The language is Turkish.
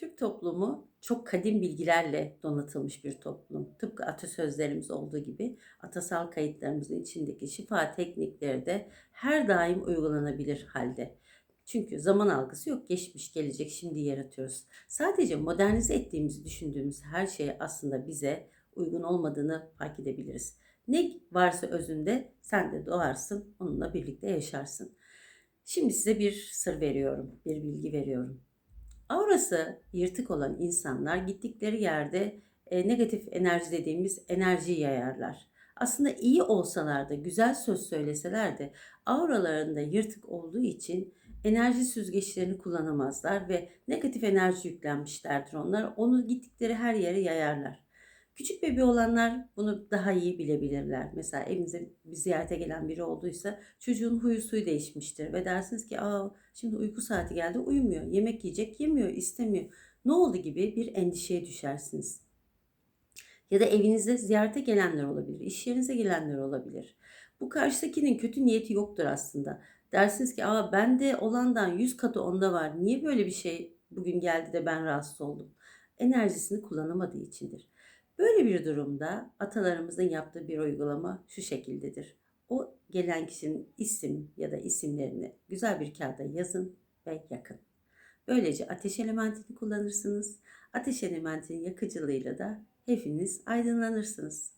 Türk toplumu çok kadim bilgilerle donatılmış bir toplum. Tıpkı atasözlerimiz olduğu gibi atasal kayıtlarımızın içindeki şifa teknikleri de her daim uygulanabilir halde. Çünkü zaman algısı yok. Geçmiş, gelecek, şimdi yaratıyoruz. Sadece modernize ettiğimizi düşündüğümüz her şey aslında bize uygun olmadığını fark edebiliriz. Ne varsa özünde sen de doğarsın, onunla birlikte yaşarsın. Şimdi size bir sır veriyorum, bir bilgi veriyorum. Aurası yırtık olan insanlar gittikleri yerde e, negatif enerji dediğimiz enerjiyi yayarlar. Aslında iyi olsalar da, güzel söz söyleseler de auralarında yırtık olduğu için enerji süzgeçlerini kullanamazlar ve negatif enerji yüklenmişlerdir onlar. Onu gittikleri her yere yayarlar. Küçük bebeği olanlar bunu daha iyi bilebilirler. Mesela evinize bir ziyarete gelen biri olduysa çocuğun huyu suyu değişmiştir ve dersiniz ki aa şimdi uyku saati geldi uyumuyor. Yemek yiyecek yemiyor istemiyor. Ne oldu gibi bir endişeye düşersiniz. Ya da evinizde ziyarete gelenler olabilir, iş yerinize gelenler olabilir. Bu karşıdakinin kötü niyeti yoktur aslında. Dersiniz ki aa bende olandan 100 katı onda var. Niye böyle bir şey bugün geldi de ben rahatsız oldum? Enerjisini kullanamadığı içindir. Böyle bir durumda atalarımızın yaptığı bir uygulama şu şekildedir. O gelen kişinin isim ya da isimlerini güzel bir kağıda yazın ve yakın. Böylece ateş elementini kullanırsınız. Ateş elementinin yakıcılığıyla da hepiniz aydınlanırsınız.